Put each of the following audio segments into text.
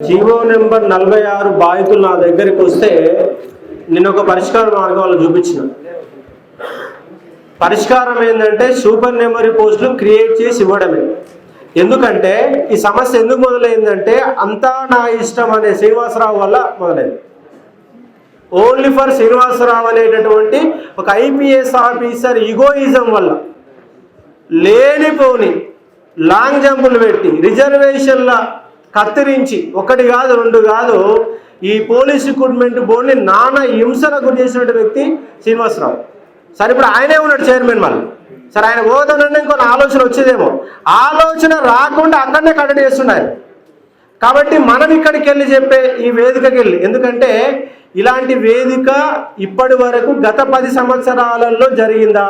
GO number నలభై ఆరు బాధితులు నా దగ్గరికి వస్తే నేను ఒక పరిష్కార మార్గాలు చూపించిన. పరిష్కారం ఏంటంటే సూపర్ నెమరీ పోస్టులు క్రియేట్ చేసి ఇవ్వడమే. ఎందుకంటే ఈ సమస్య ఎందుకు మొదలైందంటే అంతా నా ఇష్టం అనే శ్రీనివాసరావు వల్ల మొదలైంది. ఓన్లీ ఫర్ శ్రీనివాసరావు అనేటటువంటి ఒక ఐపీఎస్ ఆఫీసర్ ఈగోయిజం వల్ల లేనిపోని లాంగ్ జంపులు పెట్టి రిజర్వేషన్ల కత్తిరించి ఒకటి కాదు రెండు కాదు ఈ పోలీస్ రిక్రూట్మెంట్ బోర్డుని నానా హింసలకు గురి చేసినటువంటి వ్యక్తి శ్రీనివాసరావు. సరే ఇప్పుడు ఆయనే ఉన్నాడు చైర్మన్ మళ్ళీ. సరే ఆయన పోతానంటే ఇంకొక ఆలోచన వచ్చేదేమో. ఆలోచన రాకుండా అక్కడనే కట్టడి చేస్తున్నాయి. కాబట్టి మనం ఇక్కడికి వెళ్ళి చెప్పే ఈ వేదికకి వెళ్ళి ఎందుకంటే ఇలాంటి వేదిక ఇప్పటి వరకు గత పది సంవత్సరాలలో జరిగిందా?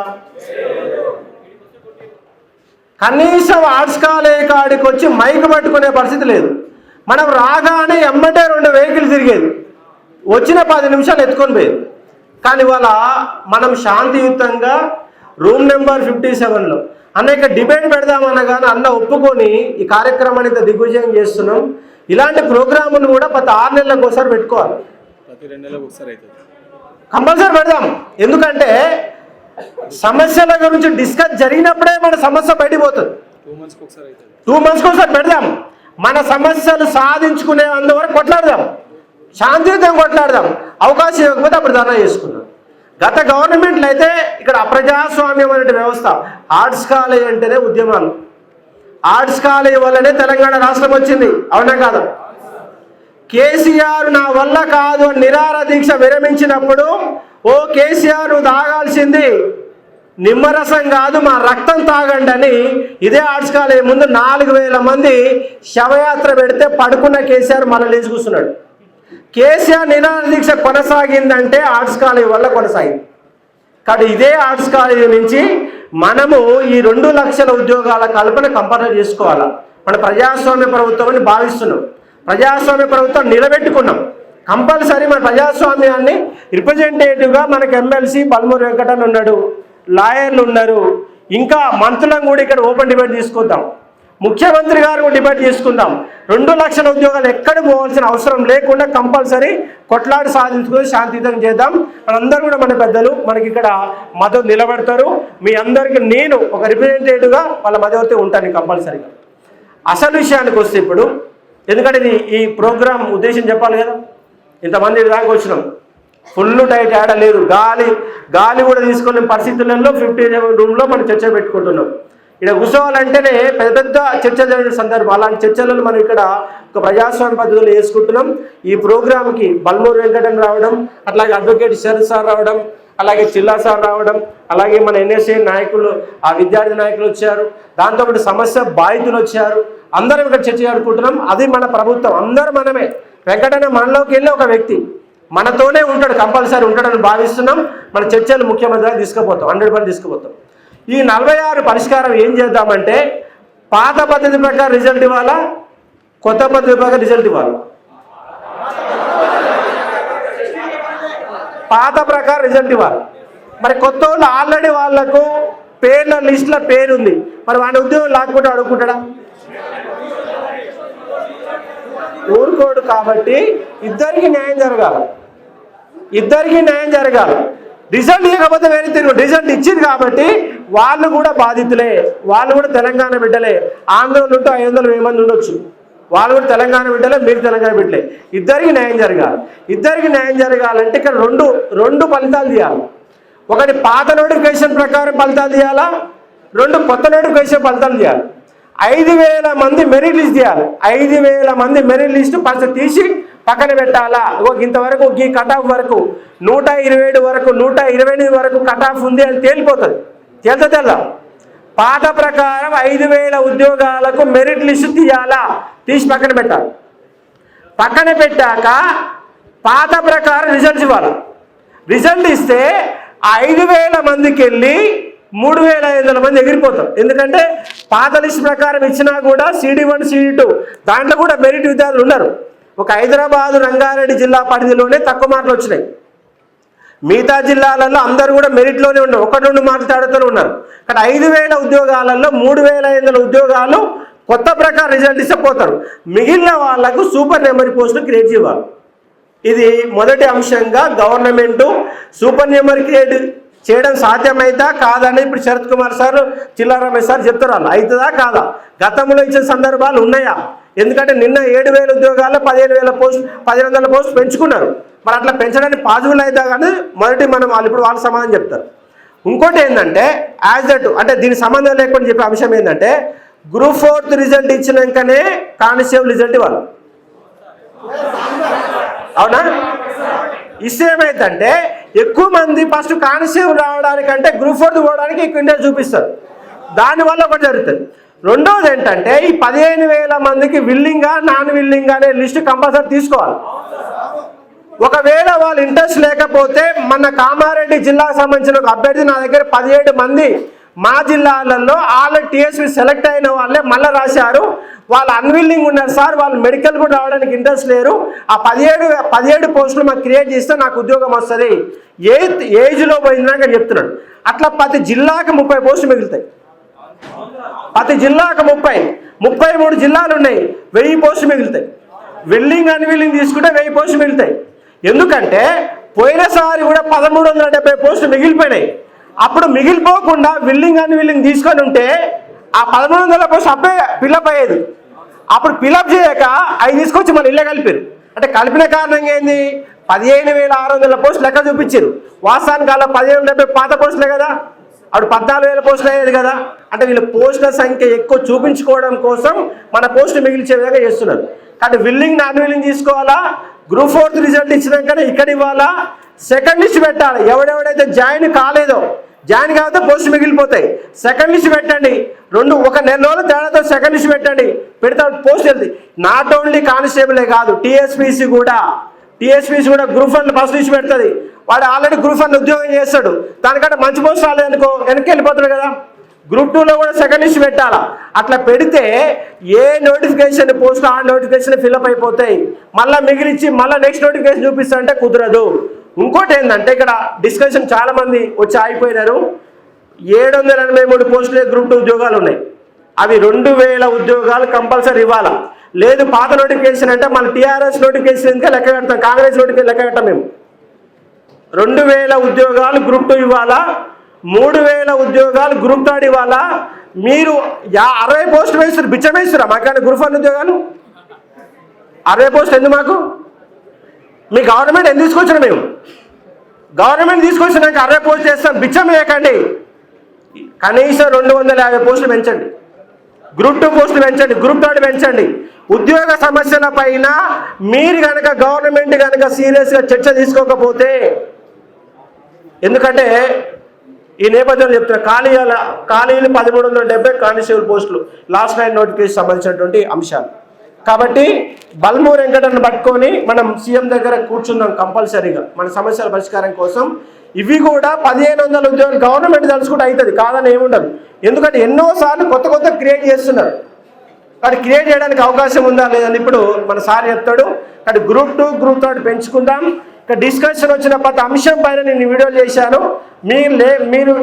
కనీసం ఆర్ట్స్ కాలేజ్ కాడికి వచ్చి మైక్ పట్టుకునే పరిస్థితి లేదు. మనం రాగానే ఎమ్మటే రెండు వెహికల్ తిరిగేది. వచ్చిన పది నిమిషాలు ఎత్తుకొని పోయేది. కానీ ఇవాళ మనం శాంతియుతంగా రూమ్ నెంబర్ ఫిఫ్టీ సెవెన్లో అనేక డిబేట్ పెడదామనగానే అన్న ఒప్పుకొని ఈ కార్యక్రమాన్ని ఇంత దిగ్విజయం చేస్తున్నాం. ఇలాంటి ప్రోగ్రాములు కూడా ప్రతి ఆరు నెలలకు ఒకసారి పెట్టుకోవాలి. ప్రతి రెండు నెలలకు ఒకసారి అవుతుంది. కంపల్సరీ పెడదాం. ఎందుకంటే సమస్యల గురించి డిస్కస్ జరిగినప్పుడే మన సమస్య బయటికి పోతుంది. టూ మంత్స్కి ఒకసారి పెడదాం. మన సమస్యలు సాధించుకునే అందువరకు కొట్లాడదాం. శాంతియుతంగా కొట్లాడదాం. అవకాశం ఇవ్వకపోతే అప్పుడు ధర్నా చేసుకుందాం. గత గవర్నమెంట్లు అయితే ఇక్కడ అప్రజాస్వామ్యం అనే వ్యవస్థ ఆర్ట్స్ కాలేజ్ అంటేనే ఉద్యమాలు ఆర్ట్స్ కాలేజ్ వల్లనే తెలంగాణ రాష్ట్రం వచ్చింది. అవునా కాదు? కేసీఆర్ నా వల్ల కాదు అని నిరార దీక్ష విరమించినప్పుడు ఓ కేసీఆర్ నువ్వు తాగాల్సింది నిమ్మరసం కాదు మా రక్తం తాగండి అని ఇదే ఆర్ట్స్ కాలేజ్ ముందు నాలుగు వేల మంది శవయాత్ర పెడితే పడుకున్న కేసీఆర్ మళ్ళీ లేచి కూర్చున్నాడు. కేసీఆర్ నిరార దీక్ష కొనసాగిందంటే ఆర్ట్స్ కాలేజ్ వల్ల కొనసాగింది. కాబట్టి ఇదే ఆర్ట్స్ కాలేజ్ నుంచి మనము ఈ రెండు లక్షల ఉద్యోగాల కల్పన కంపల్సరీ చేసుకోవాలా? మన ప్రజాస్వామ్య ప్రభుత్వం అని భావిస్తున్నాం. ప్రజాస్వామ్య ప్రభుత్వం నిలబెట్టుకున్నాం. కంపల్సరీ మన ప్రజాస్వామ్యాన్ని రిప్రజెంటేటివ్గా మనకు ఎమ్మెల్సీ బల్మూరి వెంకటన్ ఉన్నాడు లాయర్లు ఉన్నారు. ఇంకా మంత్రులను కూడా ఇక్కడ ఓపెన్ డిబేట్ తీసుకుందాం. ముఖ్యమంత్రి గారు కూడా డిబేట్ తీసుకుందాం. రెండు లక్షల ఉద్యోగాలు ఎక్కడ పోవాల్సిన అవసరం లేకుండా కంపల్సరీ కొట్లాడి సాధించుకొని శాంతియుతం చేద్దాం. మనందరూ కూడా మన పెద్దలు మనకి ఇక్కడ మద్దతు నిలబెడతారు. మీ అందరికీ నేను ఒక రిప్రజెంటేటివ్గా వాళ్ళ మధ్యవర్తి ఉంటాను కంపల్సరీగా. అసలు విషయానికి వస్తే ఇప్పుడు ఎందుకంటే ఇది ఈ ప్రోగ్రాం ఉద్దేశం చెప్పాలి కదా? ఇంతమంది దాకా వచ్చినాం. ఫుల్ టైట్ ఆడ లేదు. గాలి గాలి కూడా తీసుకునే పరిస్థితులలో ఫిఫ్టీ రూమ్లో మనం చర్చ పెట్టుకుంటున్నాం. ఇక్కడ కూర్చోవాలంటేనే పెద్ద పెద్ద చర్చలు జరిగిన సందర్భం. అలాంటి చర్చలను మనం ఇక్కడ ఒక ప్రజాస్వామ్య పద్ధతిలో వేసుకుంటున్నాం ఈ ప్రోగ్రామ్కి బల్మూరు వెంకటన్ రావడం అట్లాగే అడ్వకేట్ శరత్ సార్ రావడం అలాగే చిల్లా సార్ రావడం అలాగే మన ఎన్ఎస్ఏ నాయకులు ఆ విద్యార్థి నాయకులు వచ్చారు. దాంతోపాటు సమస్య బాధితులు వచ్చారు. అందరం ఇక్కడ చర్చ జరుపుకుంటున్నాం. అది మన ప్రభుత్వం. అందరూ మనమే. వెంకటన్న మనలోకి వెళ్ళి ఒక వ్యక్తి. మనతోనే ఉంటాడు కంపల్సరీ ఉంటాడని భావిస్తున్నాం. మన చర్చలు ముఖ్యమంత్రిగా తీసుకుపోతాం హండ్రెడ్ పర్సెంట్ తీసుకుపోతాం. ఈ నలభై ఆరు పరిష్కారం ఏం చేద్దామంటే పాత పద్ధతి ప్రకారం రిజల్ట్ ఇవ్వాలా? కొత్త పద్ధతి ప్రకారం రిజల్ట్ ఇవ్వాలి? పాత ప్రకారం రిజల్ట్ ఇవ్వాలి. మరి కొత్త వాళ్ళు ఆల్రెడీ వాళ్ళకు పేర్ల లిస్టులో పేరు ఉంది మరి వాడి ఉద్యోగం లాక్కుంటే అడుగుకుంటాడా ఊరుకోడు కాబట్టి ఇద్దరికి న్యాయం జరగాలి. ఇద్దరికి న్యాయం జరగాలి. రిజల్ట్ ఇవ్వకపోతే వేరే తిరుగు. రిజల్ట్ ఇచ్చింది కాబట్టి వాళ్ళు కూడా బాధితులే. వాళ్ళు కూడా తెలంగాణ బిడ్డలే. ఆంధ్రలో ఉంటే ఐదు వందలు వెయ్యి మంది ఉండొచ్చు. వాళ్ళు కూడా తెలంగాణ బిడ్డలే మీరు తెలంగాణ బిడ్డలే. ఇద్దరికి న్యాయం జరగాలి. ఇద్దరికి న్యాయం జరగాలంటే ఇక్కడ రెండు రెండు ఫలితాలు తీయాలి. ఒకటి పాత నోటిఫికేషన్ ప్రకారం ఫలితాలు తీయాలా? రెండు కొత్త నోటిఫికేషన్ ఫలితాలు తీయాలి. ఐదు వేల మంది మెరిట్ లిస్ట్ తీయాలి. ఐదు వేల మంది మెరిట్ లిస్ట్ ఫస్ట్ తీసి పక్కన పెట్టాలా? ఒక ఇంతవరకు ఈ కట్ ఆఫ్ వరకు నూట ఇరవై ఏడు వరకు నూట ఇరవై ఎనిమిది వరకు కట్ ఆఫ్ ఉంది అని తేలిపోతుంది. తేల్తా తెల్ల పాత ప్రకారం ఐదు వేల ఉద్యోగాలకు మెరిట్ లిస్ట్ తీయాలా? తీసి పక్కన పెట్టాలి. పక్కన పెట్టాక పాత ప్రకారం రిజల్ట్స్ ఇవ్వాలి. రిజల్ట్ ఇస్తే ఆ ఐదు వేల మందికి వెళ్ళి మూడు వేల ఐదు వందల మంది ఎగిరిపోతాం. ఎందుకంటే పాత లిస్ట్ ప్రకారం ఇచ్చినా కూడా సిడి వన్ సిడి టూ దాంట్లో కూడా మెరిట్ విద్యార్థులు ఉన్నారు ఒక హైదరాబాద్ రంగారెడ్డి జిల్లా పరిధిలోనే తక్కువ మార్కులు వచ్చినాయి. మిగతా జిల్లాలలో అందరూ కూడా మెరిట్లోనే ఉన్నారు. ఒకటి రెండు మార్కులు తేడాతోనే ఉన్నారు. కానీ ఐదు వేల ఉద్యోగాలలో మూడు వేల ఐదు వందల ఉద్యోగాలు కొత్త ప్రకారం రిజల్ట్ ఇస్తే పోతారు. మిగిలిన వాళ్ళకు సూపర్ నెంబర్ పోస్టులు క్రియేట్ చేయాలి. ఇది మొదటి అంశంగా గవర్నమెంటు సూపర్ నెంబర్ క్రియేట్ చేయడం సాధ్యమైతా కాదని ఇప్పుడు శరత్ కుమార్ సార్ చిల్లారమేష్ సార్ చెప్తారు వాళ్ళు అవుతుందా కాదా? గతంలో ఇచ్చిన సందర్భాలు ఉన్నాయా? ఎందుకంటే నిన్న ఏడు వేల ఉద్యోగాల్లో పదిహేను వేల పోస్ట్ పదిహేను వందల పోస్ట్ పెంచుకున్నారు. మరి అట్లా పెంచడానికి పాజిబుల్ అవుతా కానీ మొదటి మనం వాళ్ళు ఇప్పుడు వాళ్ళు సమాధానం చెప్తారు. ఇంకోటి ఏంటంటే యాజ్ దట్ అంటే దీనికి సంబంధం లేకుండా చెప్పే అంశం ఏంటంటే గ్రూప్ ఫోర్త్ రిజల్ట్ ఇచ్చినాకనే కానిస్టేబుల్ రిజల్ట్ ఇవ్వాలి. అవునా? ఇస్తే ఏమైందంటే ఎక్కువ మంది ఫస్ట్ కానిస్టేబుల్ రావడానికంటే గ్రూప్ ఫోర్త్ పోవడానికి ఎక్కువ ఇంట్రెస్ట్ చూపిస్తారు. దానివల్ల ఒకటి జరుగుతుంది. రెండోది ఏంటంటే ఈ పదిహేను వేల మందికి విల్లింగా నాన్ విల్లింగా అనే లిస్ట్ కంపల్సరీ తీసుకోవాలి. ఒకవేళ వాళ్ళు ఇంట్రెస్ట్ లేకపోతే మన కామారెడ్డి జిల్లాకు సంబంధించిన ఒక అభ్యర్థి నా దగ్గర పదిహేడు మంది మా జిల్లాలలో వాళ్ళ టీఎస్పీ సెలెక్ట్ అయిన వాళ్ళే మళ్ళీ రాశారు. వాళ్ళు అన్విల్లింగ్ ఉన్నారు. సార్ వాళ్ళు మెడికల్ కూడా రావడానికి ఇంట్రెస్ట్ లేరు. ఆ పదిహేడు పదిహేడు పోస్టులు మాకు క్రియేట్ చేస్తే నాకు ఉద్యోగం వస్తుంది. ఏ ఏజ్లో పోయిందని చెప్తున్నాడు. అట్లా ప్రతి జిల్లాకి ముప్పై పోస్టులు మిగులుతాయి. ప్రతి జిల్లాకు ముప్పై ముప్పై మూడు జిల్లాలు ఉన్నాయి. వెయ్యి పోస్టులు మిగులుతాయి. విల్లింగ్ అన్విల్లింగ్ తీసుకుంటే వెయ్యి పోస్టులు మిగులుతాయి. ఎందుకంటే పోయినసారి కూడా పదమూడు వందల డెబ్బై పోస్టులు మిగిలిపోయినాయి. అప్పుడు మిగిలిపోకుండా విల్లింగ్ అన్విల్లింగ్ తీసుకొని ఉంటే ఆ పదమూడు వందల పోస్ట్ అబ్బాయి ఫిల్అప్ అయ్యేది అప్పుడు పిలప్ చేయక అవి తీసుకొచ్చి మన ఇళ్ళే కలిపారు. అంటే కలిపిన కారణంగా ఏంది? పదిహేను వేల ఆరు వందల పోస్టులు లెక్క చూపించారు. వాస్తవానికి అలా పదిహేను డెబ్బై పాత పోస్టులే కదా? అప్పుడు పద్నాలుగు వేల పోస్టులు అయ్యేది కదా? అంటే వీళ్ళ పోస్టుల సంఖ్య ఎక్కువ చూపించుకోవడం కోసం మన పోస్టు మిగిల్చే విధంగా చేస్తున్నారు. కానీ విల్లింగ్ నాన్ విల్లింగ్ తీసుకోవాలా? గ్రూప్ ఫోర్త్ రిజల్ట్ ఇచ్చినాకనే ఇక్కడ ఇవ్వాలా? సెకండ్ లిస్ట్ పెట్టాలి. ఎవడెవడైతే జాయిన్ కాలేదో జాయిన్ కాకపోతే పోస్ట్ మిగిలిపోతాయి. సెకండ్ లిస్ట్ పెట్టండి. రెండు ఒక నెల రోజుల తేడాతో సెకండ్ ఇష్యూ పెట్టండి. పెడితే పోస్ట్ వెళ్తుంది. నాట్ ఓన్లీ కానిస్టేబులే కాదు టీఎస్పీసీ కూడా. టీఎస్పీసీ కూడా గ్రూప్ వన్ ఫస్ట్ ఇష్యూ పెడుతుంది. వాడు ఆల్రెడీ గ్రూప్ వన్ ఉద్యోగం చేస్తాడు. దానికంటే మంచి పోస్ట్ రాలేదనుకో వెనక్కి వెళ్ళిపోతాడు కదా. గ్రూప్ టూలో కూడా సెకండ్ ఇష్యూ పెట్టాలా? అట్లా పెడితే ఏ నోటిఫికేషన్ పోస్ట్ ఆ నోటిఫికేషన్ ఫిల్అప్ అయిపోతాయి. మళ్ళీ మిగిలిచ్చి మళ్ళీ నెక్స్ట్ నోటిఫికేషన్ చూపిస్తా అంటే కుదరదు. ఇంకోటి ఏంటంటే ఇక్కడ డిస్కషన్ చాలామంది వచ్చి ఆగిపోయినారు. ఏడు వందల ఎనభై మూడు పోస్టులే గ్రూప్ టూ ఉద్యోగాలు ఉన్నాయి. అవి రెండు వేల ఉద్యోగాలు కంపల్సరీ ఇవ్వాలా? లేదు పాత నోటిఫికేషన్ అంటే మన టీఆర్ఎస్ నోటిఫికేషన్ ఇంకా లెక్క కడతాం? కాంగ్రెస్ నోటిఫికేషన్ లెక్క కట్టాం మేము. రెండు వేల ఉద్యోగాలు గ్రూప్ టూ ఇవ్వాలా? మూడు వేల ఉద్యోగాలు గ్రూప్ థర్డ్ ఇవ్వాలా? మీరు యా అరవై పోస్టులు వేస్తారు బిచ్చం వేస్తురా మాకన్నా గ్రూప్ వన్ ఉద్యోగాలు? అరవై పోస్ట్ ఎందుకు మాకు? మీ గవర్నమెంట్ ఎందుకు తీసుకొచ్చిన మేము? గవర్నమెంట్ తీసుకొచ్చినాక అరవై పోస్ట్ చేస్తాం బిచ్చం వేయకండి. కనీసం రెండు వందల యాభై పోస్టులు పెంచండి. గ్రూప్ టూ పోస్టులు పెంచండి గ్రూప్ థర్డ్ పెంచండి. ఉద్యోగ సమస్యల పైన మీరు కనుక గవర్నమెంట్ కనుక సీరియస్గా చర్చ తీసుకోకపోతే ఎందుకంటే ఈ నేపథ్యంలో చెప్తున్నా ఖాళీల ఖాళీలు పదమూడు వందల డెబ్బై కానిస్టేబుల్ పోస్టులు లాస్ట్ నైన్ నోటిఫికేషన్ సంబంధించినటువంటి అంశాలు. కాబట్టి బల్మూ వెంకటను పట్టుకొని మనం సీఎం దగ్గర కూర్చుందాం కంపల్సరీగా మన సమస్యల పరిష్కారం కోసం. ఇవి కూడా పదిహేను వందల ఉద్యోగాలు గవర్నమెంట్ తలుచుకుంటే అవుతుంది కాదని ఏముండదు. ఎందుకంటే ఎన్నోసార్లు కొత్త కొత్త క్రియేట్ చేస్తున్నారు. కానీ క్రియేట్ చేయడానికి అవకాశం ఉందా లేదని ఇప్పుడు మన సార్ చెప్తాడు. కానీ గ్రూప్ టూ గ్రూప్ థర్డ్ పెంచుకుందాం. ఇక డిస్కషన్ వచ్చిన ప్రతి అంశం పైన నేను వీడియో చేశాను. మీరు లే మీరు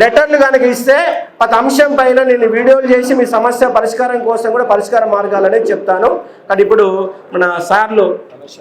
లెటర్లు కనుక ఇస్తే ప్రతి అంశం పైన నేను వీడియోలు చేసి మీ సమస్య పరిష్కారం కోసం కూడా పరిష్కార మార్గాలనే చెప్తాను. కానీ ఇప్పుడు మన సార్లు